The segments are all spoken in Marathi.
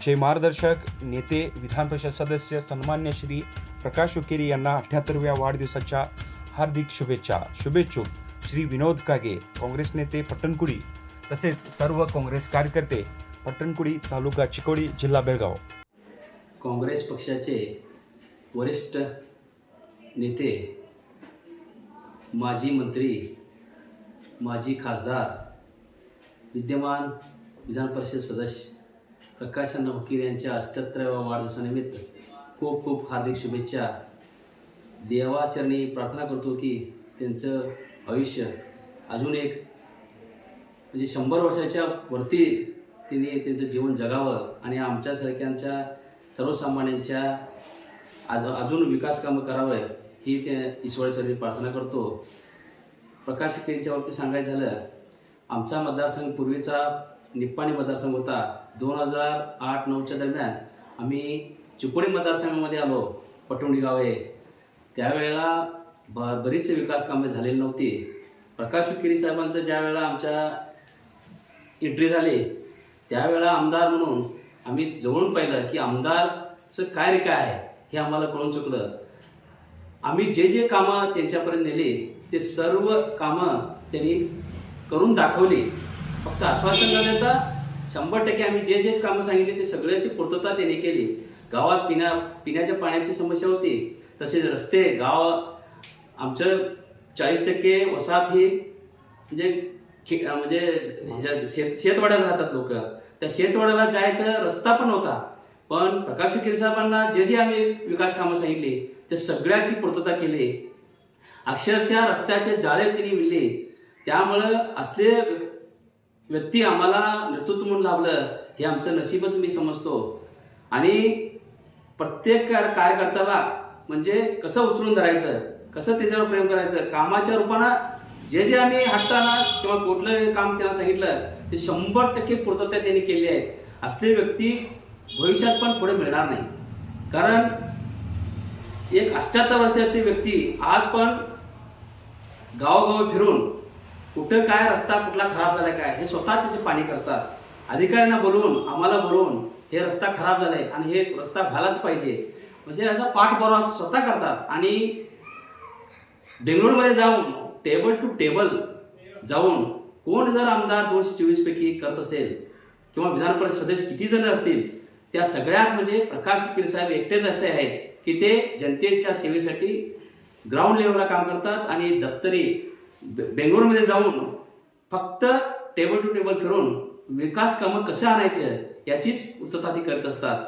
चे मार्गदर्शक नेते विधान परिषद सदस्य सन्मान्य श्री प्रकाश उकेरी यांना अठ्याहत्तरव्या वाढदिवसाच्या हार्दिक शुभेच्छा. शुभेच्छुक श्री विनोद कागे काँग्रेस नेते पट्टणकुडी तसेच सर्व काँग्रेस कार्यकर्ते पट्टणकुडी तालुका चिकोडी जिल्हा बेळगाव. काँग्रेस पक्षाचे वरिष्ठ नेते माजी मंत्री माजी खासदार विद्यमान विधान परिषद सदस्य प्रकाशन हुकीर यांच्या अठ्ठ्याहत्तराव्या वाढदिवसानिमित्त खूप खूप हार्दिक शुभेच्छा. देवाचरणी प्रार्थना करतो की त्यांचं आयुष्य अजून एक म्हणजे शंभर वर्षाच्या वरती तिने त्यांचं जीवन जगावं आणि आमच्यासारख्यांच्या सर्वसामान्यांच्या आज अजून विकास कामं करावं ही त्या ईश्वराचरणी प्रार्थना करतो. प्रकाश केरीच्या बाबतीत सांगायचं झालं आमचा मतदारसंघ पूर्वीचा निप्पाणी मतदारसंघ होता. दोन हजार आठ नऊच्या दरम्यान आम्ही चिकोडी मतदारसंघामध्ये आलो पटुंडी गाव. आहे त्यावेळेला ब बरीच विकास कामे झालेली नव्हती. प्रकाश केरी साहेबांचं ज्या वेळेला आमच्या एंट्री झाली त्यावेळेला आमदार म्हणून आम्ही जवळून पाहिलं की आमदारचं काय रे काय आहे हे आम्हाला कळून चुकलं. आम्ही जे जे कामं त्यांच्यापर्यंत नेली ते सर्व कामं त्यांनी करून दाखवली. फक्त आश्वासन न देता शंभर टक्के आम्ही जे जे कामं सांगितली ते सगळ्याची पूर्तता त्यांनी केली. गावात पिण्या पिण्याच्या पाण्याची समस्या होती तसेच रस्ते गाव आमचं चाळीस टक्के वसाहत ही म्हणजे खे म्हणजे ह्याच्यात शेत शेतवाड्याला राहतात लोक. त्या शेतवाड्याला जायचा रस्ता पण होता. पण प्रकाश साहेबांना जे जे आम्ही विकास कामं सांगितली ते सगळ्याची पूर्तता केली. अक्षरशः रस्त्याचे जाळे तिने विणले त्यामुळं असले व्यक्ती आम्हाला नेतृत्व म्हणून लाभलं हे आमचं नशीबच मी समजतो. आणि प्रत्येक कार्यकर्त्याला म्हणजे कसं उचलून धरायचं कसं त्याच्यावर प्रेम करायचं कामाच्या रूपानं जे जे आम्ही हट्टाना किंवा कुठलं काम त्यांना सांगितलं ते शंभर टक्के पूर्तता त्यांनी केली आहे. असले व्यक्ती भविष्यात पण पुढे मिळणार नाही. कारण एक अष्ट्याहत्तर वर्षाची व्यक्ती आज पण गावोगाव फिरून कुठं काय रस्ता कुठला खराब झाला काय? हे स्वतः त्याचे पाणी करतात. अधिकाऱ्यांना बोलवून आम्हाला बोलवून हे रस्ता खराब झालाय आणि हे रस्ता व्हायलाच पाहिजे. म्हणजे याचा पाठपुरावा स्वतः करतात. आणि बेंगळूरमध्ये जाऊन टेबल टू टेबल जाऊन कोण जर आमदार दोनशे चोवीस पैकी करत असेल किंवा विधान परिषद सदस्य किती जण असतील त्या सगळ्यात म्हणजे प्रकाश वकील साहेब एकटेच असे आहेत की ते जनतेच्या सेवेसाठी ग्राउंड लेवलला काम करतात आणि दप्तरी बे- जाऊन फक्त टेबल टू टेबल फिरून विकास कामं कसे आणायचे याचीच पूर्तता ती करत असतात.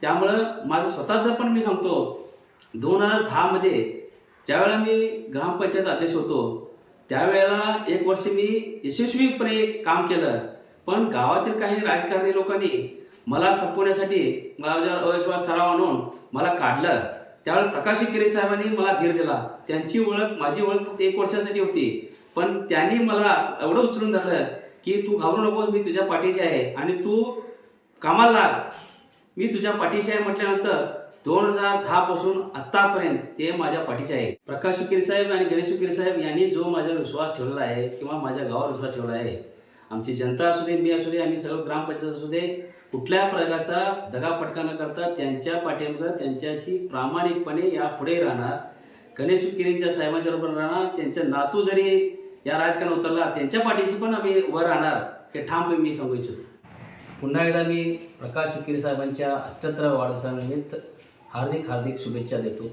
त्यामुळं माझं स्वतःचं पण मी सांगतो दोन हजार दहामध्ये ज्यावेळेला मी ग्रामपंचायत अध्यक्ष होतो त्यावेळेला एक वर्ष मी यशस्वीपणे काम केलं. पण गावातील काही राजकारणी लोकांनी मला संपवण्यासाठी माझ्यावर अविश्वास ठराव आणून मला काढलं त्यावेळेला प्रकाश केरे साहेबांनी मला धीर दिला. त्यांची ओळख माझी ओळख फक्त एक वर्षासाठी होती. पण त्यांनी मला एवढं उचलून धरलं की तू घाबरू नकोस मी तुझ्या पाठीशी आहे. आणि तू कामाला लाग. मी तुझ्या पाठीशी आहे म्हटल्यानंतर दोन हजार दहा पासून आतापर्यंत ते माझ्या पाठीशी आहे. प्रकाश उकीर साहेब आणि गणेश उकीर साहेब यांनी जो माझ्यावर विश्वास ठेवलेला आहे किंवा माझ्या गावावर विश्वास ठेवला आहे आमची जनता असू दे मी असू दे आम्ही सर्व ग्रामपंचायत असू दे कुठल्या प्रकारचा दगापटका न करता त्यांच्या पाठीमागं त्यांच्याशी प्रामाणिकपणे या पुढे राहणार. गणेश उकिरींच्या साहेबांच्या बरोबर राहणार त्यांचा नातू जरी या राजकारणात उतरला त्यांच्या पाठीशी पण आम्ही वर राहणार हे ठाम मी सांगू इच्छितो. पुन्हा एकदा मी प्रकाश सुकीर साहेबांच्या अठ्ठ्याहत्तराव्या वाढदिवसानिमित्त हार्दिक हार्दिक शुभेच्छा देतो.